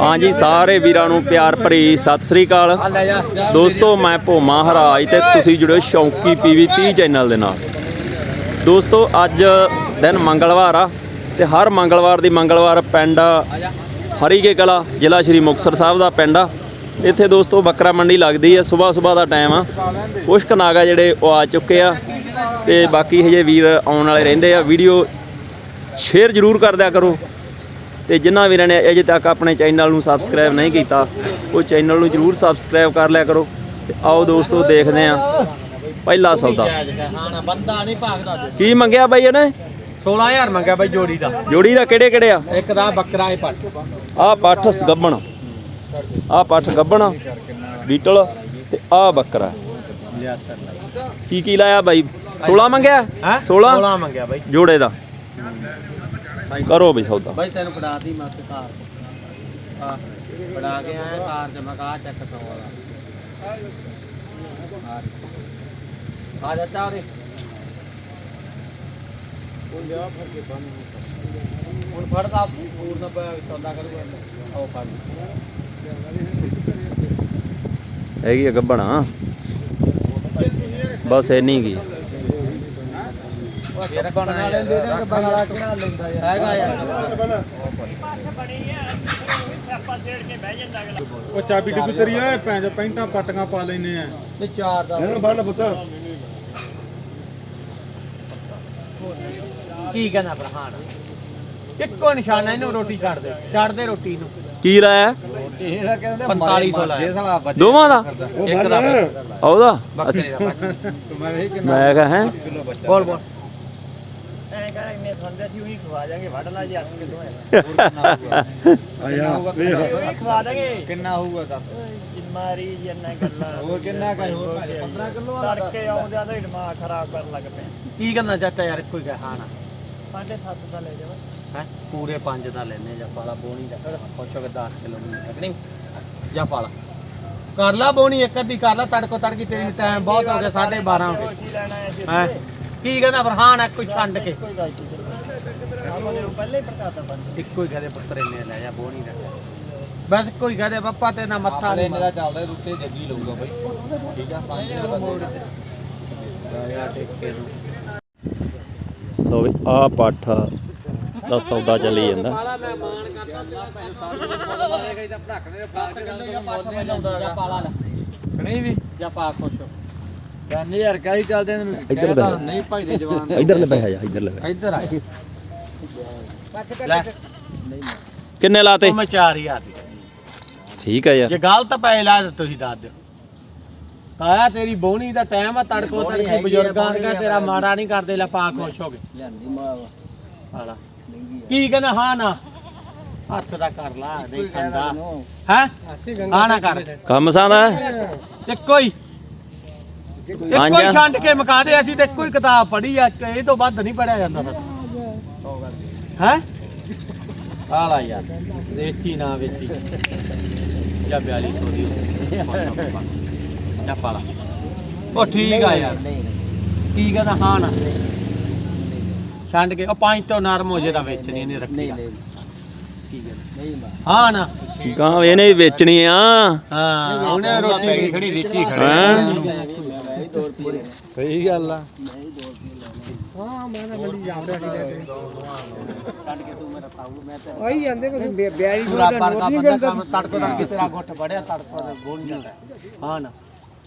ਹਾਂਜੀ, ਸਾਰੇ ਵੀਰਾਂ ਨੂੰ ਪਿਆਰ ਭਰੀ ਸਤਿ ਸ੍ਰੀ ਅਕਾਲ। ਦੋਸਤੋ, ਮੈਂ ਭੋਮਾ ਹਰਾਜ ਤੇ ਤੁਸੀਂ ਜੁੜਿਓ ਸ਼ੌਂਕੀ ਪੀਵੀ 30 ਚੈਨਲ ਦੇ ਨਾਲ। ਦੋਸਤੋ, ਅੱਜ ਦਿਨ ਮੰਗਲਵਾਰ ਆ ਤੇ ਹਰ ਮੰਗਲਵਾਰ ਦੀ ਮੰਗਲਵਾਰ ਪਿੰਡ ਹਰੀਕੇ ਕਲਾ, ਜ਼ਿਲ੍ਹਾ ਸ਼੍ਰੀ ਮੁਕਤਸਰ ਸਾਹਿਬ ਦਾ ਪਿੰਡ ਆ। ਇੱਥੇ ਦੋਸਤੋ, ਬੱਕਰਾ ਮੰਡੀ ਲੱਗਦੀ ਆ, ਸਵੇਰ ਸਵੇਰ ਦਾ ਟਾਈਮ ਆ। ਕੁਛ ਕੁ ਨਾਗਾ ਜਿਹੜੇ ਉਹ ਆ ਚੁੱਕੇ ਆ ਤੇ ਬਾਕੀ ਹਜੇ ਵੀਰ ਆਉਣ ਵਾਲੇ ਰਹਿੰਦੇ ਆ। ਵੀਡੀਓ ਸ਼ੇਅਰ ਜ਼ਰੂਰ ਕਰ ਦਿਆ ਕਰੋ। ਤੇ ਜਿਨ੍ਹਾਂ ਵੀਰਾਂ ਨੇ ਅਜੇ ਤੱਕ ਆਪਣੇ ਚੈਨਲ ਨੂੰ ਸਬਸਕ੍ਰਾਈਬ ਨਹੀਂ ਕੀਤਾ ਉਹ ਚੈਨਲ ਨੂੰ ਜਰੂਰ ਸਬਸਕ੍ਰਾਈਬ ਕਰ ਲਿਆ ਕਰੋ ਤੇ ਆਓ ਦੋਸਤੋ ਦੇਖਦੇ ਆ ਪਹਿਲਾ ਸੌਦਾ। ਕੀ ਮੰਗਿਆ ਬਾਈ ਇਹਨੇ? 16000 ਮੰਗਿਆ ਬਾਈ ਜੋੜੀ ਦਾ। ਜੋੜੀ ਦਾ ਕਿਹੜੇ ਕਿਹੜੇ ਆ? ਇੱਕ ਦਾ ਬੱਕਰਾ ਹੈ ਪੱਟ ਆਹ ਪੱਠ ਗੱਬਣ ਆਹ ਪੱਠ ਗੱਬਣ ਬੀਟਲ ਤੇ ਆਹ ਬੱਕਰਾ। ਕੀ ਕੀ ਲਾਇਆ ਬਾਈ? 16 ਮੰਗਿਆ? ਹੈ? 16 16 ਮੰਗਿਆ ਬਾਈ। ਜੋੜੇ ਦਾ। ਕਰੋ ਬਈ ਸੌਦਾ। ਬਾਈ ਤੈਨੂੰ ਫੜਾਤੀ ਮੈਂ ਤੇ ਕਾਰ। ਆ ਫੜਾ ਕੇ ਆਇਆ ਕਾਰ ਚ ਮੈਂ ਕਹਾ ਚੱਕ ਤੋਂ ਵਾਲਾ। ਆ ਜਾ ਚਾਰੇ ਉਹ ਲਿਆ ਫੜ ਕੇ ਬੰਨ ਹੁਣ ਫੜਦਾ ਪੂਰਨ ਪਿਆ ਸੌਦਾ ਕਰੂਗਾ ਆਓ ਫੜ ਹੈਗੀ ਗੱਬਣਾ। ਬਸ ਇੰਨੀ ਕੀ ਬਣ ਕਿਹੜਾ ਲੈਂਦਾ ਯਾਰ। ਹੈਗਾ ਯਾਰ। ਉਹ ਚਾਬੀ ਡਿੱਗੀ ਤੇਰੀ ਓਏ ਪੈਂਜ ਪੈਂਟਾਂ ਪੱਟੀਆਂ ਪਾ ਲੈਨੇ ਆ। ਤੇ ਚਾਰ ਦਾ। ਇਹਨੂੰ ਲੈ ਪੁੱਤ। ਕੀ ਕਹਿੰਦਾ ਪ੍ਰਹਾਨ? ਇੱਕੋ ਨਿਸ਼ਾਨ ਇਹਨੂੰ ਰੋਟੀ ਛੱਡ ਦੇ ਛੱਡ ਦੇ ਰੋਟੀ ਨੂੰ। ਕੀ ਲਾਇਆ? ਇਹਦਾ ਕਹਿੰਦੇ 4500 ਲਾਇਆ। ਸਾਲਾ ਦੋਵਾਂ ਦਾ? ਇੱਕ ਦਾ ਉਹਦਾ ਮੈਂ ਕਹਾਂ ਹੈ? ਬੋਲ ਬੋਲ। ਆਇਆ। ਕਿੰਨਾ ਹੋਊਗਾ? ਦੱਸ। ਮਾਰੀ ਜੰਨਾ ਗੱਲਾਂ। ਹੋਰ ਕਿੰਨਾ ਕਾ ਹੋਰ 15 ਕਿਲੋ ਤੜਕੇ ਆਉਂਦੇ ਆ ਤਾਂ ਦਿਮਾਗ ਖਰਾਬ ਕਰਨ ਲੱਗ ਪਏ। ਕੀ ਕਹਿੰਦਾ ਚਾਚਾ ਯਾਰ ਇੱਕੋ ਹੀ ਕਹਾ ਹਾਂ ਨਾ ਸਾਢੇ ਸੱਤ ਦਾ ਲੈ ਜਾਓ। ਹੈ? ਪੂਰੇ 5 ਦਾ ਲੈਨੇ ਜਾਂ ਪਾਲਾ ਬੋਣੀ ਦਾ। ਖੁਸ਼ ਹੋ ਕੇ 10 ਕਿਲੋ ਨਹੀਂ? ਜਾਂ ਪਾਲਾ। ਕਰ ਲਾ ਬੋਣੀ ਇੱਕ ਅੱਧੀ ਕਰ ਲਾ ਤੜਕੋ ਤੜਕੀ ਤੇਰੀ ਟਾਈਮ ਬਹੁਤ ਹੋ ਗਿਆ 12:30 ਹੋ ਗਏ। ਕੀ ਲੈਣਾ ਹੈ? ਹੈ ਕੀ ਕਹਿੰਦਾ ਫਰਹਾਨ ਹੈ ਕੋਈ ਛੰਡ ਕੇ। ਕੋਈ ਗੱਲ ਨਹੀਂ। ਆਪਾਂ ਨੇ ਪਹਿਲੇ ਹੀ ਪ੍ਰਕਾਤਾ ਬੰਦ ਇੱਕੋ ਹੀ ਕਹਦੇ ਪੁੱਤਰੇ ਨੇ ਲੈ ਜਾ ਬੋਣੀ ਦਾ ਬਸ ਕੋਈ ਕਹਦੇ ਪੱਪਾ ਤੇ ਨਾ ਮੱਥਾ ਨਹੀਂ ਦਾ ਚੱਲਦਾ ਉੱਤੇ ਜੱਗੀ ਲਊਗਾ ਬਾਈ। ਠੀਕ ਆ ਪੰਜ ਦਾ। ਮੋੜ ਯਾਰ ਟਿੱਕੇ ਨੂੰ। ਲੋ ਵੀ ਆ ਪੱਠ ਦਾ ਸੌਦਾ ਚੱਲੀ ਜਾਂਦਾ। ਨਹੀਂ ਵੀ। ਜਾਂ ਪਾ ਖੁਸ਼ ਕਹਿੰਦੇ ਯਾਰ ਕਾਹੀ ਚੱਲਦੇ ਨੇ? ਇੱਧਰ ਬਹਿ। ਨਹੀਂ ਭਾਈ ਦੇ ਜਵਾਨ ਇੱਧਰ ਲੈ ਬਹਿ ਜਾ ਇੱਧਰ ਲੈ ਬਹਿ। ਇੱਧਰ ਆ। ਲੈ। ਕਿੰਨੇ ਲਾਤੇ? ਮੈਂ 4000 ਦੀ ਠੀਕ ਆ ਯਾਰ। ਜੇ ਗਲਤ ਪੈ ਲਾ ਤੁਸੀਂ ਦੱਸ ਦਿਓ। ਕਾਇਆ ਤੇਰੀ ਬੋਣੀ ਦਾ ਟਾਈਮ ਆ ਤੜਕੋ ਤੜਕੀ ਬਜ਼ੁਰਗਾਂ ਦਾ ਤੇਰਾ ਮਾੜਾ ਨਹੀਂ ਕਰਦੇ ਲੈ ਪਾ ਖੁਸ਼ ਹੋ ਗਏ ਕੀ ਕਹਿੰਦਾ ਹਾਂ ਨਾ। ਹੱਥ ਦਾ ਕਰ ਲਾ ਨਹੀਂ ਖਾਂਦਾ। ਹੈ? ਹਾਂ ਨਾ ਕਰ। ਕੰਮ ਸਾਦਾ ਇੱਕੋ ਹੀ। ਇੱਕੋ ਹੀ। ਛੰਡ ਕੇ ਮੁਕਾ ਦੇ ਅਸੀਂ ਤੇ ਇੱਕੋ ਹੀ ਕਿਤਾਬ ਪੜ੍ਹੀ ਆ ਇਹ ਤੋਂ ਵੱਧ ਨਹੀਂ ਪੜਿਆ ਜਾਂਦਾ ਸਰ ਹੈ? ਹਾਲਾ ਯਾਰ ਵੇਚੀ ਨਾ ਵੇਚੀ। ਜਾਂ 4200 ਦੀ ਜਾਂ ਪਾਲਾ। ਉਹ ਠੀਕ ਆ ਯਾਰ। ਕੀ ਕਹਿੰਦਾ ਹਾਂ ਨਾ। ਛੰਡ ਕੇ ਉਹ ਪੰਜ ਤੋਂ ਨਰਮ ਹੋ ਜੇ ਤਾਂ ਵੇਚਣੀ ਨਹੀਂ ਰੱਖੀ ਹਾਂ ਨਾ। ਗਾਂ ਇਹਨੇ ਵੇਚਣੀ ਆ। ਹਾਂ ਉਹਨੇ ਰੋਟੀ ਖੜੀ ਵੇਚੀ ਖੜੇ। ਹੈਂ? ਸਹੀ ਗੱਲ ਆ। ਬਰਾਬਰ ਦਾ ਬੰਦਾ ਕੰਮ ਤੜਕੋ ਤੜਕੀ ਤੇਰਾ ਗੁੱਠ ਫੜਿਆ ਤੜਕੋ ਦਾ ਬੋਲ ਜਾਂਦਾ। ਹਾਂ ਨਾ।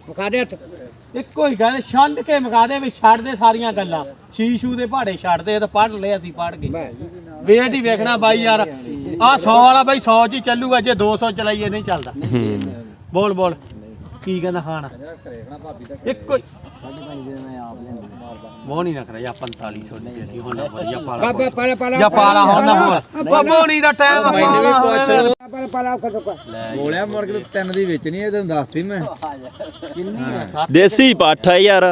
ਮੁਕਾ ਦੇ ਇੱਕੋ ਹੀ ਗੱਲ ਛੰਡ ਕੇ ਮੁਕਾ ਦੇ ਵੀ ਛੱਡ ਦੇ ਸਾਰੀਆਂ ਗੱਲਾਂ। ਸ਼ੀਸ਼ੂ ਦੇ ਪਹਾੜੇ ਛੱਡ ਦੇ ਤਾਂ ਪੜ ਲਏ ਅਸੀਂ ਪੜ ਗਏ। ਵੇਟ ਹੀ ਵੇਖਣਾ ਬਾਈ ਯਾਰ ਆ 100 ਵਾਲਾ ਬਾਈ 100 ਚ ਹੀ ਚੱਲੂਗਾ ਜੇ 200 ਚਲਾਈਏ ਨਹੀਂ ਚੱਲਦਾ। ਬੋਲ ਬੋਲ। ਕੀ ਕਹਿੰਦਾ ਹਾਂ ਨਾ ਇੱਕੋ ਹੀ। ਮੋਹ ਨਹੀਂ ਰੱਖ ਰਿਹਾ 4500 ਦੀ ਦੇਤੀ ਹੁਣ ਨਾ ਵਧੀਆ ਪਾਲਾ ਜਾਂ ਪਾਲਾ ਹੁਣ ਨਾ ਬੋਲ ਮੋਣੀ ਦਾ ਟਾਈਮ ਪਾਲਾ ਹੋਵੇ ਬੋਲਿਆ ਮੁੜ ਕੇ ਤੂੰ ਤਿੰਨ ਦੀ ਵੇਚਣੀ ਇਹ ਤੈਨੂੰ ਦੱਸਤੀ ਮੈਂ। ਦੇਸੀ ਪੱਠ ਯਾਰ।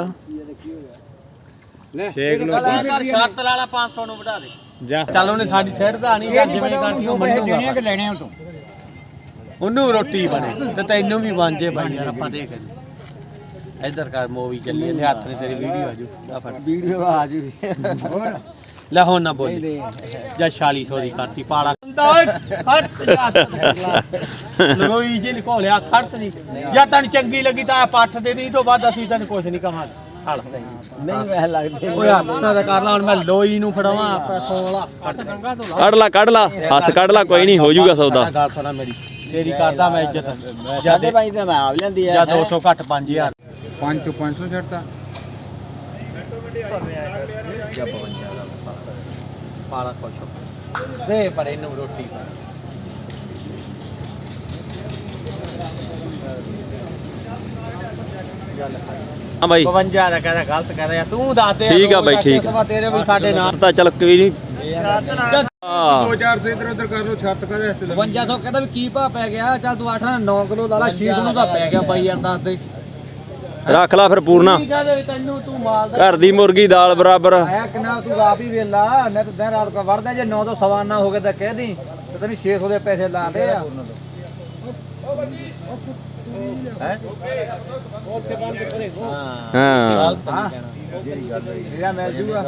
6 ਕਿਲੋ ਸ਼ਰਤ ਵਾਲਾ 500 ਨੂੰ ਵਧਾ ਦੇ। ਜਾ। ਚੱਲ ਉਹਨੇ ਸਾਡੀ ਸਿਹਤ ਦਾ ਨਹੀਂ ਜਿਵੇਂ ਗਾਂਠੀ ਉਹ ਮੰਨੂਗਾ ਲੈਣੇ ਹੋ ਤੂੰ। ਉਹਨੂੰ ਰੋਟੀ ਬਣੇ ਤੇ ਤੈਨੂੰ ਵੀ ਬਣ ਜੇ ਬਾਈ ਯਾਰ ਆਪਾਂ ਦੇਖ ਇੱਧਰ ਕਰ ਮੂਵੀ ਚੱਲੀ ਜਾਂਦੀ ਹੱਥ ਨੇ ਤੇਰੀ ਵੀਡੀਓ ਆ ਜੂ। ਆ ਫੜ। ਵੀਡੀਓ ਆ ਜੂ। ਲੈ ਹੁਣ ਨਾ ਬੋਲੀ। ਜਾਂ 4600 ਦੀ ਕਰਤੀ ਪਾਲਾ। ਲੋਈ ਜੀ। ਲਿਖੋ ਲਿਆ ਖਰਚ ਨਹੀਂ। ਜਾਂ ਤੈਨੂੰ ਚੰਗੀ ਲੱਗੀ ਤਾਂ ਪੱਠ ਦੇ ਦੀ ਤੋਂ ਬਾਅਦ ਅਸੀਂ ਤੈਨੂੰ ਕੁਝ ਨਹੀਂ ਕਵਾਂਗੇ ਹਲ ਨਹੀਂ ਵੈਸੇ ਲੱਗਦੇ ਓਏ ਹੱਥ ਤਾਂ ਕਰ ਲਾ ਹੁਣ ਮੈਂ ਲੋਈ ਨੂੰ ਫੜਾਵਾਂ ਪੈਸੋਂ ਵਾਲਾ ਕੱਢ ਲਾ ਕੱਢ ਲਾ। ਹੱਥ ਕੱਢ ਲਾ ਕੋਈ ਨਹੀਂ ਹੋ ਜਾਊਗਾ ਸੌਦਾ। ਗੱਲ ਸੁਣਾ ਮੇਰੀ। ਤੇਰੀ ਕਰਦਾ ਮੈਂ ਇੱਜ਼ਤ। ਸਾਡੇ ਜਦ ਭਾਈ ਤਾਂ ਮੈਂ ਆਪ ਲੈਂਦੀ ਆ। ਜਾਂ 200 ਘੱਟ 5000 5 ਚੋਂ 500 ਛੱਡਤਾ। ਪਾਲਾ ਖੁਸ਼ ਹੋ ਦੇ ਪਰ ਇਹਨੂੰ ਰੋਟੀ ਪਾ। ਹਾਂ ਬਾਈ। 52 ਦਾ ਕਹਿੰਦਾ ਗਲਤ ਕਹਿੰਦਾ ਤੂੰ ਦੱਸ ਦੇ ਠੀਕ ਆ ਬਾਈ, ਠੀਕ ਆ। ਤੇਰੇ ਵੀ ਸਾਡੇ ਨਾਲ ਤਾਂ ਚੱਲ ਕੋਈ ਨਹੀਂ। ਆ 2000 ਸੇ ਇਧਰ ਉਧਰ ਕਰ ਲੋ ਛੱਤ ਕਰ ਇੱਥੇ 5200 ਕਹਿੰਦਾ ਵੀ ਕੀ ਭਾ ਪੈ ਗਿਆ? ਚੱਲ ਤੂੰ 8 9 ਕਿਲੋ ਲਾ ਲਾ 6 ਨੂੰ ਤਾਂ ਪੈ ਗਿਆ ਬਾਈ ਯਾਰ ਦੱਸ ਦੇ। ਰੱਖ ਲਾ ਫਿਰ ਪੂਰਨਾ। ਘਰ ਦੀ ਮੁਰਗੀ ਦਾਲ ਬਰਾਬਰ। ਆਇਆ ਕਿੰਨਾ ਤੂੰ ਆਪ ਹੀ ਵੇਲਾ ਨਾ ਤਾਂ ਦਿਨ ਰਾਤ ਕੋ ਵੜਦਾ ਜੇ 9 ਤੋਂ ਸਵਾ ਨਾ ਹੋ ਗਏ ਤਾਂ ਕਹਿ ਦੀ ਤੇ ਤੈਨੂੰ 600 ਦੇ ਪੈਸੇ ਲਾ ਦੇ ਆ। ਹੈ? ਹਾਂ। ਮੇਰਾ ਮਿਲ ਜੂਗਾ।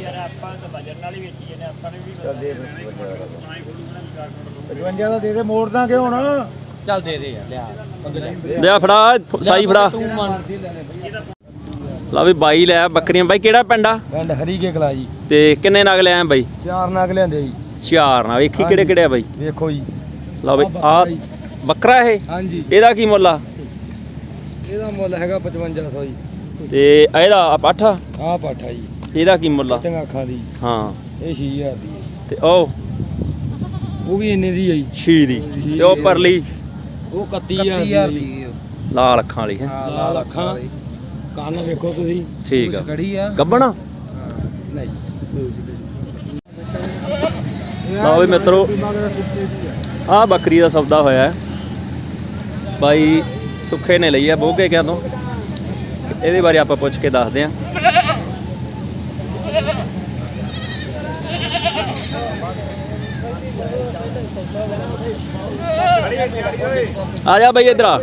ਯਾਰ ਆਪਾਂ ਤਾਂ ਬਜਟ ਨਾਲ ਹੀ ਵੇਚੀ ਜਾਂਦੇ ਆਪਾਂ ਨੇ ਵੀ 55 ਦਾ ਦੇ ਦੇ ਮੋੜ ਦਾਂਗੇ ਹੁਣ। ਚੱਲ ਦੇ ਦੇ ਯਾਰ ਲਿਆ। ਲਿਆ ਫੜਾ ਸਾਈ ਫੜਾ। ਲੈ ਲੈ ਬਈ। ਲਾ ਵੀ ਬਾਈ ਲੈ ਬੱਕਰੀਆਂ। ਬਾਈ ਕਿਹੜਾ ਪਿੰਡ ਆ? ਪਿੰਡ ਹਰੀਕੇ ਕਲਾ ਜੀ। ਤੇ ਕਿੰਨੇ ਨਗ ਲੈ ਆਏ ਬਾਈ? ਚਾਰ ਨਗ ਲਿਆਂਦੇ ਜੀ। ਚਾਰ ਨਾ ਵੇਖੀ ਕਿਹੜੇ ਕਿਹੜੇ ਆ ਬਾਈ? ਵੇਖੋ ਜੀ। ਲਓ ਬਈ। ਆ ਬੱਕਰਾ ਇਹ? ਹਾਂਜੀ। ਇਹਦਾ ਕੀ ਮੁੱਲ ਆ? ਇਹਦਾ ਮੁੱਲ ਹੈਗਾ 5500 ਜੀ। ਤੇ ਇਹਦਾ ਆ ਪੱਠ ਆ, ਆਹ ਪਾਠਾ ਜੀ। ਇਹਦਾ ਕੀ ਮੁੱਲ ਆ? ਟੰਗਾ ਅੱਖਾਂ ਦੀ। ਹਾਂ। ਇਹ 6000 ਦੀ ਹੈ ਤੇ ਉਹ? ਉਹ ਵੀ ਇੰਨੇ ਦੀ ਹੈ ਜੀ। ਛੀ ਦੀ। ਤੇ ਉਹ ਪਰਲੀ? ਉਹ 31000 ਦੀ ਹੈ ਲਾਲ ਅੱਖਾਂ ਵਾਲੀ ਹੈ। ਲਾਲ ਅੱਖਾਂ। ਕੰਨ ਵੇਖੋ ਤੁਸੀਂ। ਠੀਕ ਆ। ਕੜੀ ਆ। ਗੱਬਣਾ? ਨਹੀਂ। ਲਓ ਵੀ ਮਿੱਤਰੋ। ਆ ਬੱਕਰੀ ਦਾ ਸੌਦਾ ਹੋਇਆ ਹੈ। ਬਾਈ ਸੁੱਖੇ ਨੇ ਲਈ ਆ ਬੋਗੇ ਕਿਆਂ ਤੋਂ? ਇਹਦੇ ਬਾਰੇ ਆਪਾਂ ਪੁੱਛ ਕੇ ਦੱਸਦੇ ਆਂ। ਆ ਜਾ ਬਾਈ ਇਧਰ ਆ।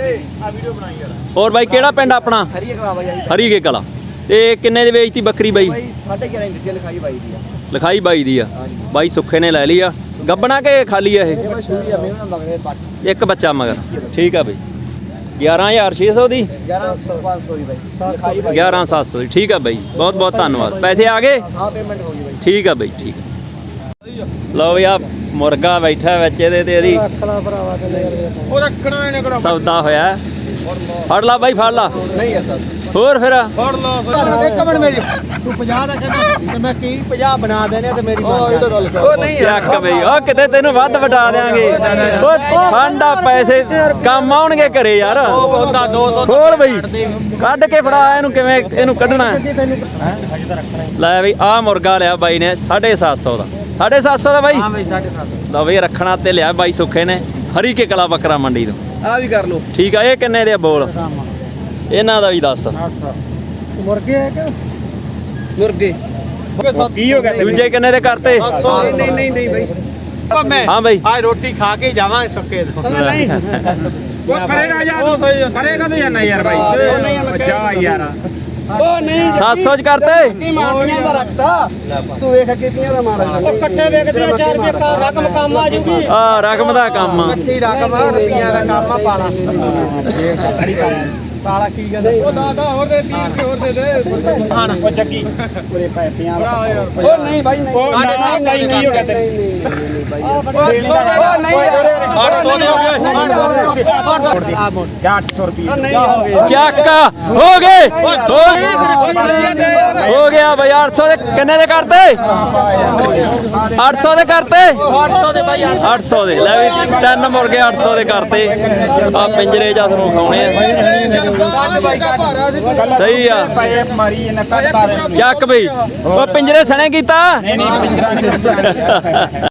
ਹੋਰ ਬਾਈ ਕਿਹੜਾ ਪਿੰਡ ਆਪਣਾ? ਹਰੀਏ ਕਲਾ ਬਾਈ ਹਰੀਕੇ ਕਲਾ। ਤੇ ਕਿੰਨੇ ਦੀ ਵੇਚਤੀ ਬੱਕਰੀ ਬਾਈ? ਸਾਡੇ 11 ਇੰਚ ਲਿਖਾਈ ਬਾਈ ਦੀ ਆ। ਲਿਖਾਈ ਬਾਈ ਦੀ ਆ। ਬਾਈ ਸੁੱਖੇ ਨੇ ਲੈ ਲਈ ਆ। ਗੱਬਣਾ ਕਿ ਖਾਲੀ ਆ ਇਹ? ਇੱਕ ਬੱਚਾ ਮਗਰ। ਠੀਕ ਆ ਬਈ। 11600 ਦੀ 11500 ਦੀ? ਬਾਈ ਲਿਖਾਈ ਬਾਈ। 11700 ਦੀ ਠੀਕ ਆ ਬਈ। ਬਹੁਤ ਬਹੁਤ ਧੰਨਵਾਦ। ਪੈਸੇ ਆ ਗਏ? ਆ ਪੇਮੈਂਟ ਹੋ ਗਈ ਬਾਈ। ਠੀਕ ਆ ਬਈ ਠੀਕ। ਆ। ਲਓ ਵੀ ਆ ਮੁਰਗਾ ਬੈਠਾ ਵਿੱਚ ਇਹਦੇ ਤੇ ਇਹਦੀ। ਉਹ ਰੱਖਣਾ ਇਹਨੇ ਕਿਹੜਾ? ਸੌਦਾ ਹੋਇਆ। ਹੈ। ਫੜ ਲਾ ਬਾਈ ਫੜ ਲਾ। ਨਹੀਂ ਹੈ ਸਰ। ਹੋਰ ਫਿਰ? ਫੜ ਲਾ ਇੱਕ ਮਿੰਟ ਮੇਰੀ। ਤੂੰ 50 ਦਾ ਕਹਿੰਦਾ ਤੇ ਮੈਂ ਕੀ 50 ਬਣਾ ਦੇਣੇ ਤੇ ਮੇਰੀ ਉਹ ਇਹ ਤਾਂ ਗੱਲ ਉਹ ਨਹੀਂ ਚੱਕ ਬਈ ਉਹ ਕਿਤੇ ਤੈਨੂੰ ਵੱਧ ਵਟਾ ਦੇਾਂਗੇ ਉਹ ਫਾਂਡਾ ਪੈਸੇ ਕੰਮ ਆਉਣਗੇ ਘਰੇ ਯਾਰ। ਉਹ ਬੰਦਾ 200 ਖੋਲ ਬਈ ਕੱਢ ਕੇ ਫੜਾ ਇਹਨੂੰ ਕਿਵੇਂ ਇਹਨੂੰ ਕੱਢਣਾ ਹੈ? ਲੈ ਬਈ ਆ ਮੁਰਗਾ ਲਿਆ ਬਾਈ ਨੇ 750 ਦਾ। 750 ਦਾ ਬਾਈ? ਹਾਂ ਬਈ 750 ਲਓ ਬਈ ਰੱਖਣਾ ਤੇ ਲਿਆ ਬਾਈ ਸੁੱਖੇ ਨੇ ਹਰੀ ਕੇ ਕਲਾ ਬੱਕਰਾ ਮੰਡੀ ਤੋਂ। ਆ ਵੀ ਕਰ ਲੋ ਠੀਕ ਆ ਇਹ ਕਿੰਨੇ ਦੇ ਬੋਲ? ਇਹਨਾਂ ਦਾ ਵੀ ਦੱਸ। ਮੁਰਗੇ ਹੈ ਕਿ ਮੁਰਗੇ ਕੀ ਹੋ ਗਿਆ ਦੂਜੇ ਕਿੰਨੇ ਦੇ ਕਰਤੇ? ਨਹੀਂ ਨਹੀਂ ਨਹੀਂ ਨਹੀਂ ਬਾਈ। ਉਹ ਮੈਂ ਹਾਂ ਬਈ। ਅੱਜ ਰੋਟੀ ਖਾ ਕੇ ਜਾਵਾਂਗੇ ਸੁੱਕੇ ਤੋਂ। ਨਹੀਂ। ਉਹ ਕਰੇਗਾ ਯਾਰ। ਕਰੇਗਾ ਤਾਂ ਯਾਰ ਭਾਈ ਉਹ ਨਹੀਂ ਮੈਂ ਜਾ ਯਾਰ। ਉਹ ਨਹੀਂ 700 ਚ ਕਰਤੇ? ਕੀ ਮਾਰਦੀਆਂ ਦਾ ਰੱਖਤਾ। ਤੂੰ ਵੇਖ ਕਿੰਨੀਆਂ ਦਾ ਮਾਰ ਉਹ ਇਕੱਠੇ ਵੇਖਦੇ 4 ਰੁਪਏ ਰਕਮ ਕੰਮ ਆ ਜੂਗੀ। ਆ ਰਕਮ ਦਾ ਕੰਮ ਆ। ਇਕੱਠੀ ਰਕਮ ਆ ਰੁਪਈਆਂ ਦਾ ਕੰਮ ਆ ਪਾਲਾ। ਪਾਲਾ ਕੀ ਕਹਿੰਦੇ ਉਹ ਦਾਦਾ ਹੋਰ ਦੇ 30 ਰੁਪਏ ਹੋਰ ਦੇ ਦੇ ਹਾਂ ਉਹ ਜੱਗੀ ਪੂਰੇ ਪੈ ਪਿਆਂ ਭਰਾ ਯਾਰ ਉਹ ਨਹੀਂ ਬਾਈ ਨਹੀਂ ਉਹ ਸਾਡੇ ਨਾ ਸਾਹਮਣੇ ਨਹੀਂ ਹੋ ਗਿਆ ਤੇਰੇ ਉਹ ਨਹੀਂ 800 ਦੇ ਹੋ ਗਏ ਆ ਮੋੜ 800 ਰੁਪਏ ਨਹੀਂ ਚੱਕ ਹੋ ਗਏ ਹੋ- ਗਿਆ ਬਈ 800 ਦੇ ਕਿੰਨੇ ਦੇ ਕਰਤੇ 800 ਦੇ ਕਰਤੇ 800 ਦੇ ਬਾਈ 800 ਦੇ ਲੈ ਵੀ ਤਿੰਨ ਮੁਰਗੇ 800 ਦੇ ਕਰਤੇ ਆ ਪਿੰਜਰੇ ਜਾਂ ਤੁਹਾਨੂੰ ਖਾਉਣੇ ਆ ਸਹੀ ਆ। ਪਏ ਮਾਰੀ ਇਹਨਾਂ ਕੱਟ ਚੱਕ ਬਈ। ਉਹ ਪਿੰਜਰੇ ਸਣੇ ਕੀਤਾ? ਨਹੀਂ ਨਹੀਂ, ਪਿੰਜਰਾ ਨਹੀਂ।